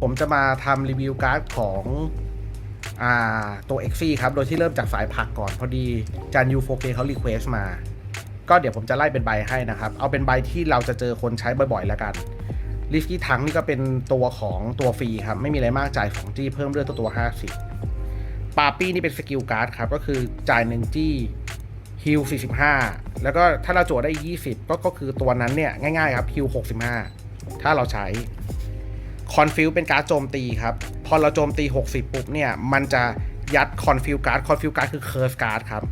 ผมจะมาทำรีวิวการ์ดของอ่าตัว x อครับ โดยที่เริ่มจากสายผักก่อน พอดีจานยูโฟเเขารีเควสมา ก็เดี๋ยวผมจะไล่เป็นใบให้นะครับ เอาเป็นใบที่เราจะเจอคนใช้บ่อยๆ แล้วกันลิฟกี้ทั้งนี่ก็เป็นตัวของตัวฟรีครับ ไม่มีอะไรมากจ่าย2จี้เพิ่มเลือดตัวตัว 50 ปาปี้นี่เป็นสกิลการ์ดครับ ก็คือจ่าย1จี้ฮิล45 แล้วก็ถ้าเราโจทย์ได้ 20 ก็ก็คือตัวนั้นเนี่ย ง่ายๆครับฮิล65 ถ้าเราใช้ คอนฟิวเป็นการ์ดโจมตีครับ พอเราโจมตี 60 ปุ๊บเนี่ย มันจะยัดคอนฟิวการ์ดคอนฟิวการ์ดคือเคิร์สการ์ดครับ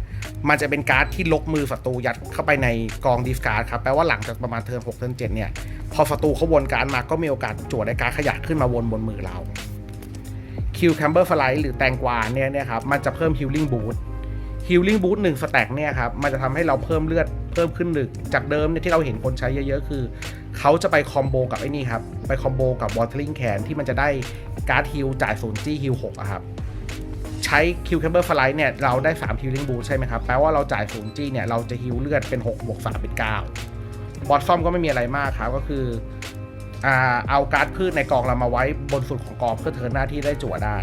มันจะเป็นการ์ดที่ลกมือศัตรูยัดเข้าไปในกองดิสการ์ดครับ แปลว่าหลังจากประมาณเทิร์น6เทิร์น7เนี่ย พอศัตรูเขาวนการ์ดมาก็มีโอกาสจวดในการดขยะขึ้นมาวนบนมือเราคิวแคมเบอร์ฟลายหรือแตงกวาเนี่ยเนี่ยครับ มันจะเพิ่มฮิลลิ่งบูท ฮิลลิ่งบูทหนึ่งสแต็กเนี่ยครับมันจะทำให้เราเพิ่มเลือดเพิ่มขึ้นหนึ่งจากเดิมเนี่ยที่เราเห็นคนใช้เยอะๆ คือ เขาจะไปคอมโบกับไอ้นี่ครับ ไปคอมโบกับวอเตอร์ลิงแคนที่มันจะได้การ์ดฮิลจ่ายศูนย์จี้ฮิลหกอะครับใช้คิวแคมเบอร์ฟลายเนี่ยเราได้3ฮิลลิ่งบูทใช่ไหมครับแปลว่าเราจ่ายศูนย์จี้เนี่ยเราจะฮิลเลือดเป็น6บวก3เป็น9บอสซอมก็ไม่มีอะไรมากครับก็คือเอาการ์ดพืชในกองเรามาไว้บนสุดของกองเพื่อเทินหน้าที่ได้จั่วได้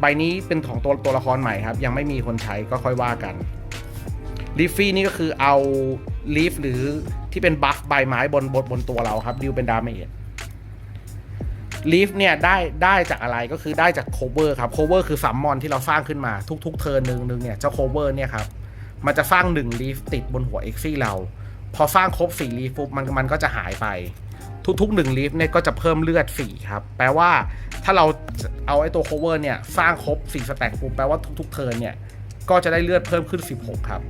ใบนี้เป็นของตัวตัวละครใหม่ครับ ยังไม่มีคนใช้ก็ค่อยว่ากันลีฟฟี่นี่ก็คือเอาลีฟหรือที่เป็นบัฟใบไม้บนบนบนตัวเราครับดิวเป็นดาเมจลีฟเนี่ยได้ได้จากอะไรก็คือได้จากโคเวอร์ครับโคเวอร์คือซัมมอนที่เราสร้างขึ้นมาทุกๆเทิร์นหนึ่งหนึ่งเนี่ยเจ้าโคเวอร์เนี่ยครับมันจะสร้างหนึ่งลีฟติดบนหัวเอ็กซี่เรา พอสร้างครบสี่ลีฟปุ๊บมันมันก็จะหายไป ทุกๆหนึ่งลีฟเนี่ยก็จะเพิ่มเลือดสี่ครับ แปลว่าถ้าเราเอาไอ้ตัว cover เนี่ย สร้างครบ 4 สแต็กปุ๊บแปลว่าทุกๆเทิร์นเนี่ย ก็จะได้เลือดเพิ่มขึ้น 16 ครับ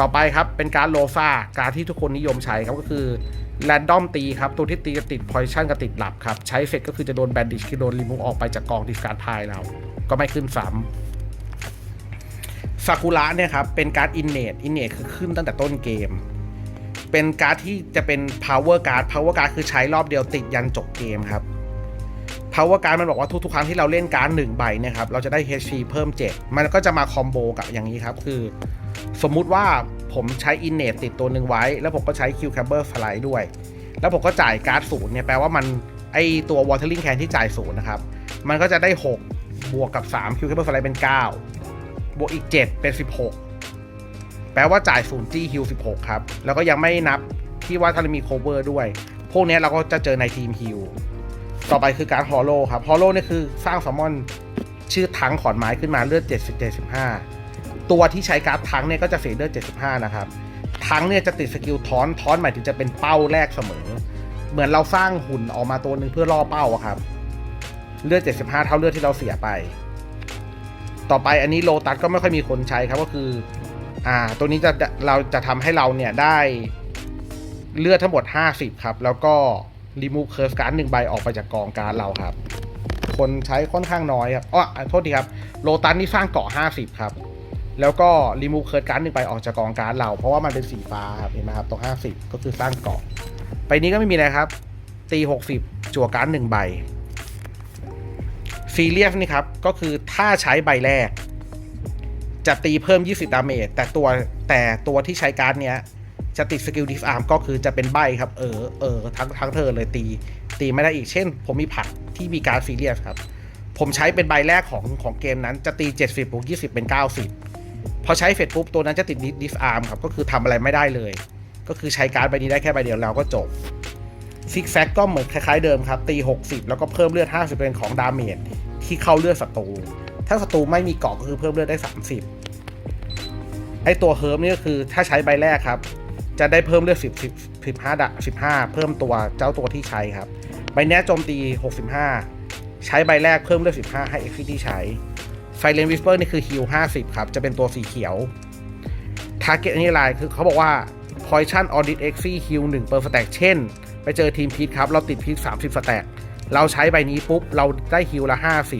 ต่อไปครับเป็นการโลฟาการที่ทุกคนนิยมใช้ครับก็คือแรนดอมตีครับ ตัวที่ตีจะติดพอยชั่นกับติดหลับครับ ใช้เสร็จก็คือจะโดนแบนดิชคือโดนรีมูฟออกไปจากกองดิสการ์ดพายเราก็ไม่ขึ้นซ้ำซากุระเนี่ยครับเป็นการอินเนตอินเนตคือขึ้นตั้งแต่ต้นเกม เป็นการ์ดที่จะเป็น power card power card คือใช้รอบเดียวติดยันจบเกมครับ power card มันบอกว่าทุกๆครั้งที่เราเล่นการ์ดหนึ่งใบนะครับ เราจะได้ HP เพิ่ม 7 มันก็จะมาคอมโบกับอย่างนี้ครับ คือ สมมุติว่าผมใช้ innate ติดตัวหนึ่งไว้ แล้วผมก็ใช้ Q Camber Fly ด้วย แล้วผมก็จ่ายการ์ดศูนย์เนี่ยแปลว่ามันไอตัว Watering Can ที่จ่ายศูนย์นะครับ มันก็จะได้ 6 บวกกับ3 Q Camber Fly เป็น 9 บวกอีก 7 เป็น 16 ลว่าจ่าย0 G Heal 16 ครับ แล้วก็ยังไม่นับที่ว่าถ้าเรามี cover ด้วย พวกนี้เราก็จะเจอในทีม Heal ต่อไปคือการ Hollow ครับ Hollow เนี่คือสร้างซัมมอนชื่อทั้งขอนไม้ขึ้นมาเลือด 70 75 ตัวที่ใช้การ์ดทั้งเนี่ยก็จะเสียเลือด 75 นะครับ ทั้งเนี่ยจะติดสกิลทอนทอนหมายถึงจะเป็นเป้าแรกเสมอ เหมือนเราสร้างหุ่นออกมาตัวหนึ่งเพื่อล่อเป้าอะครับ เลือด 75 เท่าเลือดที่เราเสียไป ต่อไปอันนี้โลตัสก็ไม่ค่อยมีคนใช้ครับก็คือ อ่า ตัวนี้จะเราจะทำให้เราเนี่ยได้เลือดทั้งหมด 50 ครับ แล้วก็รีมูฟเคิร์ฟการ์ดหนึ่งใบออกไปจากกองการ์ดเราครับ คนใช้ค่อนข้างน้อยครับอ้อโทษทีครับ โลตัสนี่สร้างเกาะ 50 ครับ แล้วก็รีมูฟเคิร์ฟการ์ดหนึ่งใบออกจากกองการ์ดเรา เพราะว่ามันเป็นสีฟ้าครับ เห็นไหมครับ ตรง 50 ก็คือสร้างเกาะ ไปนี้ก็ไม่มีอะไรครับ ตี 60 จั่วการ์ดหนึ่งใบซีเรียสนี่ครับ ก็คือถ้าใช้ใบแรก จะตีเพิ่ม 20 ดาเมจแต่ตัวแต่ตัวที่ใช้การ์ดเนี้ย จะติดสกิลดิฟอาร์มก็คือจะเป็นใบครับ เออเออทั้งทั้งเธอเลยตี ตีไม่ได้อีกเช่น ผมมีผักที่มีการซีเรียสครับ ผมใช้เป็นใบแรกของของเกมนั้นจะตี 70บวก20 เป็น 90 พอใช้เสร็จปุ๊บตัวนั้นจะติดดิฟอาร์มครับก็คือทำอะไรไม่ได้เลย ก็คือใช้การ์ดใบนี้ได้แค่ใบเดียวแล้วก็จบซิกแซกก็เหมือนคล้ายๆเดิมครับ ตี 60 แล้วก็เพิ่มเลือด 50 เป็นของดาเมจที่เข้าเลือดศัตรู ถ้าศัตรูไม่มีเกาะก็คือเพิ่มเลือดได้ 30 ไอตัวเฮิร์บนี่ก็คือถ้าใช้ใบแรกครับ จะได้เพิ่มเลือด10 10 15ดะ15 เพิ่มตัวเจ้าตัวที่ใช้ครับใบนี้โจมตี 65 ใช้ใบแรกเพิ่มเลือด15 ให้เอ็กซี่ที่ใช้ไฟเลนวิสเปอร์นี่คือฮิล50 ครับ จะเป็นตัวสีเขียวทาร์เก็ตนี่อะไรคือเขาบอกว่า Poison Audit x ซี่ฮิล1เปอร์สแต็กเช่น ไปเจอทีมพีทครับ เราติดพีท30สแต็กเราใช้ใบนี้ปุ๊บ เราได้ฮิลละ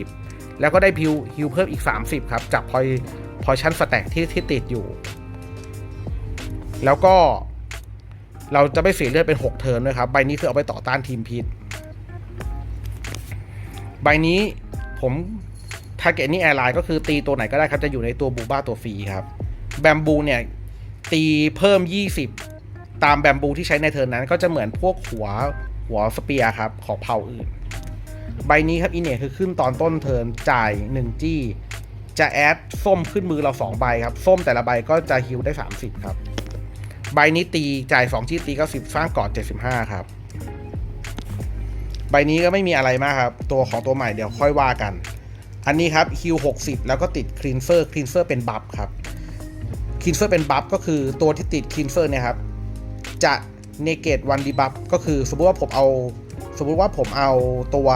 50 แล้วก็ได้พิวฮิลเพิ่มอีก 30 ครับ จากพอย อชั่นสแต็กที่ที่ติดอยู่ แล้วก็เราจะไม่เสียเลือดเป็น 6 เทิร์นด้วยครับ ใบนี้คือเอาไปต่อต้านทีมพิษ ใบนี้ผมทาร์เก็ตนี่แอร์ไลน์ก็คือตีตัวไหนก็ได้ครับ จะอยู่ในตัวบูบ้าตัวฟรีครับ แบมบูเนี่ย ตีเพิ่ม 20 ตามแบมบูที่ใช้ในเทิร์นนั้น ก็จะเหมือนพวกหัวหัวสเปียร์ครับ ของเผ่าอื่น ใบนี้ครับอินเนคือขึ้นตอนต้นเทิร์นจ่าย 1 จี้ จะแอดส้มขึ้นมือเรา2ใบครับ ส้มแต่ละใบก็จะฮิวได้ 30 ครับ ใบนี้ตีจ่าย2จี้ตีก็10สร้างกอด75 ครับ ใบนี้ก็ไม่มีอะไรมากครับ ตัวของตัวใหม่เดี๋ยวค่อยว่ากัน อันนี้ครับฮิว60 แล้วก็ติดคลีนเซอร์คลีนเซอร์เป็นบัฟครับคลีนเซอร์เป็นบัฟก็คือตัวที่ติดคลีนเซอร์เนี่ยครับ จะเนเกตวันดีบัฟก็คือสมมติว่าผมเอา สมมติว่าผมเอาตัว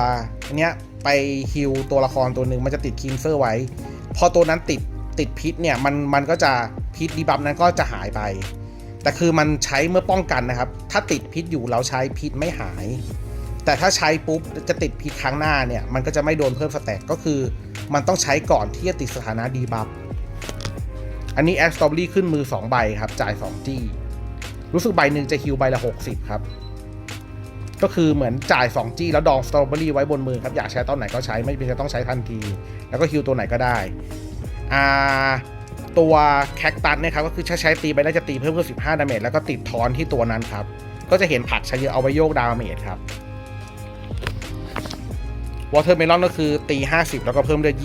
นเนี้ยไปฮิวตัวละครตัวหนึ่งมันจะติดคลีนเซอร์ไว้ พอตัวนั้นติดติดพิษเนี่ยมันมันก็จะพิษดีบัฟนั้นก็จะหายไป แต่คือมันใช้เมื่อป้องกันนะครับ ถ้าติดพิษอยู่เราใช้พิษไม่หาย แต่ถ้าใช้ปุ๊บจะติดพิษครั้งหน้าเนี่ยมันก็จะไม่โดนเพิ่มสแต็กก็คือ มันต้องใช้ก่อนที่จะติดสถานะดีบัฟอันนี้แอสตอเบอรี่ขึ้นมือ 2 ใบครับจ่าย 2 จี้ รู้สึกใบหนึ่งจะฮิวใบละ 60 ครับ ก็คือเหมือนจ่าย 2 จี้แล้วดองสตรอเบอรี่ไว้บนมือครับ อยากใช้ตอนไหนก็ใช้ไม่เป็นจะต้องใช้ทันที แล้วก็ฮิวตัวไหนก็ได้ อ่า ตัวแคคตัสเนี่ยครับก็คือถ้าใช้ตีไปน่าจะตีเพิ่มเพิ่ม15 ดาเมจแล้วก็ติดทอนที่ตัวนั้นครับ ก็จะเห็นผักใช้เยอะเอาไว้โยกดาเมจครับวอเทอร์เมลอนก็คือตี 50 แล้วก็เพิ่มเลือด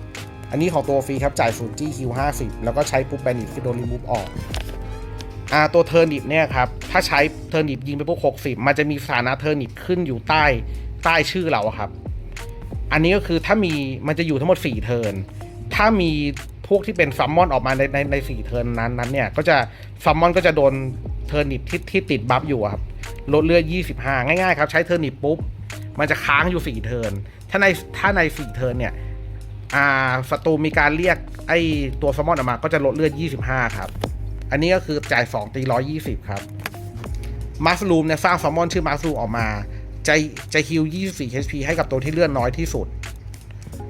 20 อันนี้ของตัวฟรีครับจ่ายศูนย์จี้คิว50 แล้วก็ใช้ปุ๊บแบนิตคือโดนรีมูฟออกอ่าตัวเทอร์นิปเนี่ยครับ ถ้าใช้เทอร์นิปยิงไปปุ๊บ60 มันจะมีสถานะเทอร์นิปขึ้นอยู่ใต้ใต้ชื่อเราครับ อันนี้ก็คือถ้ามีมันจะอยู่ทั้งหมด 4 เทิร์น ถ้ามีพวกที่เป็นซัมมอนออกมาในในในสี่เทิร์นนั้นนั้นเนี่ย ก็จะซัมมอนก็จะโดนเทอร์นิปที่ที่ติดบัฟอยู่ครับลดเลือด25 ง่ายๆครับ ใช้เทอร์นิปปุ๊บ มันจะค้างอยู่ 4 เทิร์น ถ้าในถ้าใน4เทิร์นเนี่ยอ่าศัตรูมีการเรียกไอตัวซัมมอนออกมา ก็จะลดเลือด25 ครับอันนี้ก็คือจ่าย 2 ตี 120 ครับ มาร์สลูมเนี่ยสร้างซัมมอนชื่อมาร์สลูมออกมา จะจะฮิล24 HP ให้กับตัวที่เลื่อดน้อยที่สุด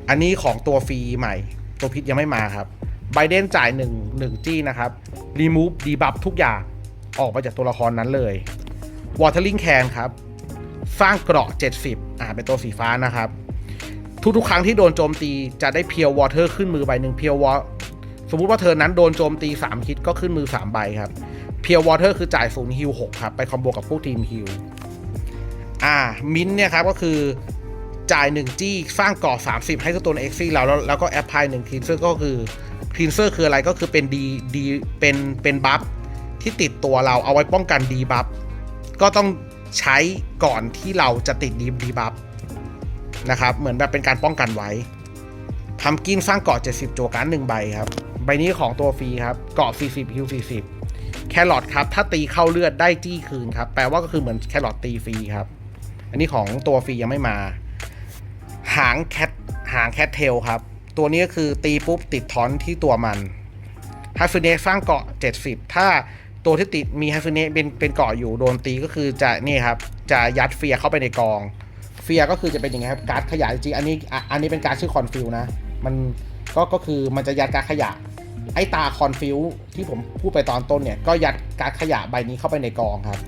อันนี้ของตัวฟรีใหม่ ตัวพิษยังไม่มาครับไบเดนจ่าย1 1จี้นะครับรีมูฟดีบัฟทุกอย่างออกมาจากตัวละครนั้นเลย Watering Can คนครับ สร้างเกราะ 70 อ่า เป็นตัวสีฟ้านะครับ ทุกๆ ครั้งที่โดนโจมตีจะได้เพียววอเตอร์ขึ้นมือใบหนึ่งเพียววอสมมุติว่าเธอนั้นโดนโจมตี3ฮิตก็ขึ้นมือ 3 ใบครับ พียววอเตอร์คือจ่ายศูนย์ฮิล6ครับ ไปคอมโบกับพวกทีมฮิลอ่ามินเนี่ยครับก็คือจ่าย1จี้สร้างเกราะ30 ให้ตัวในเอ็กซี่เราแล้วแล้วก็แอปพลายหนึ่งคลีนเซอร์ก็คือคลีนเซอร์คืออะไรก็คือเป็นดีดีเป็นเป็นบัฟที่ติดตัวเราเอาไว้ป้องกันดีบัฟก็ต้องใช้ก่อนที่เราจะติดดีดีบัฟนะครับ เหมือนแบบเป็นการป้องกันไว้ทำกินสร้างเกาะ70โจการหนึ่งใบครับ ใบนี้ของตัวฟรีครับ เกาะ40ฮิว40 แครอทครับ ถ้าตีเข้าเลือดได้จี้คืนครับ แปลว่าก็คือเหมือนแครอทตีฟรีครับ อันนี้ของตัวฟรียังไม่มา หางแคทหางแคทเทลครับ ตัวนี้ก็คือตีปุ๊บติดทอนที่ตัวมันฮัฟฟิเนสสร้างเกาะ 70 ถ้าตัวที่ติดมีฮัฟฟิเนสเป็นเป็นเกาะอยู่โดนตีก็คือจะนี่ครับ จะยัดเฟียเข้าไปในกอง เฟียก็คือจะเป็นอย่างไงครับการ์ดขยะจริงอันนี้อันนี้เป็นการดชื่อคอนฟิวนะ มันก็ก็คือมันจะยัดการ์ดขยะ ไอ้ตาคอนฟิวที่ผมพูดไปตอนต้นเนี่ย ก็ยัดการ์ดขยะใบนี้เข้าไปในกองครับ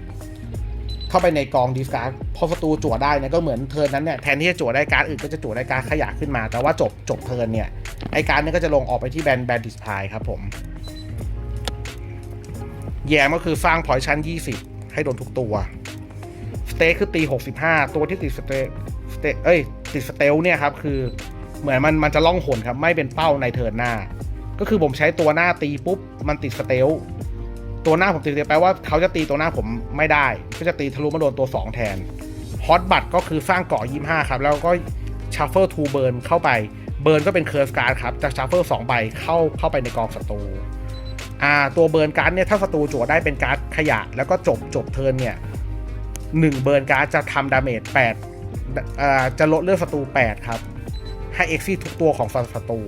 เข้าไปในกองดิสการ์ดพอศัตรูจั่วได้เนี่ยก็เหมือนเทิร์นนั้นเนี่ยแทนที่จะจั่วได้การ์ดอื่นก็จะจั่วได้การ์ดขยะขึ้นมา แต่ว่าจบจบเทิร์นเนี่ยไอการ์ดเนี้ก็จะลงออกไปที่แบนแบนดิสพายครับผมแยมก็คือสร้างพอยชั่น20 ให้โดนทุกตัว สเตคือตี 65 ตัวที่ติดสเตสเตเอ้ยติดสเตลเนี่ยครับคือเหมือนมันมันจะล่องหนครับ ไม่เป็นเป้าในเทิร์นหน้า ก็คือผมใช้ตัวหน้าตีปุ๊บมันติดสเตลตัวหน้าผมติดสเตลแปลว่าเขาจะตีตัวหน้าผมไม่ได้ ก็จะตีทะลุมาโดนตัว 2 แทนฮอตบัตก็คือสร้างเกาะ25ครับ แล้วก็ชัฟเฟิลทูเบิร์นเข้าไปเบิร์นก็เป็นเคิร์ฟการ์ดครับจากชัฟเฟิลสองใบเข้าเข้าไปในกองศัตรูอ่าตัวเบิร์นการ์ดเนี่ยถ้าศัตรูจั่วได้เป็นการ์ดขยะ แล้วก็จบจบเทิร์นเนี่ยหนึ่งเบิร์นการ์ดจะทำดาเมจแปดอ่าจะลดเลือดศัตรูแปดครับ ให้เอ็กซี่ทุกตัวของศัตรู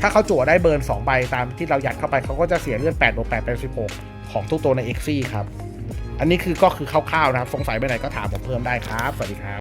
ถ้าเขาจั่วได้เบิร์น2ใบตามที่เรายัดเข้าไปเขาก็จะเสียเลือด8บวก8เป็น16 ของทุกตัวในเอ็กซี่ครับ อันนี้คือก็คือคร่าวๆนะครับ สงสัยไปไหนก็ถามผมเพิ่มได้ครับ สวัสดีครับ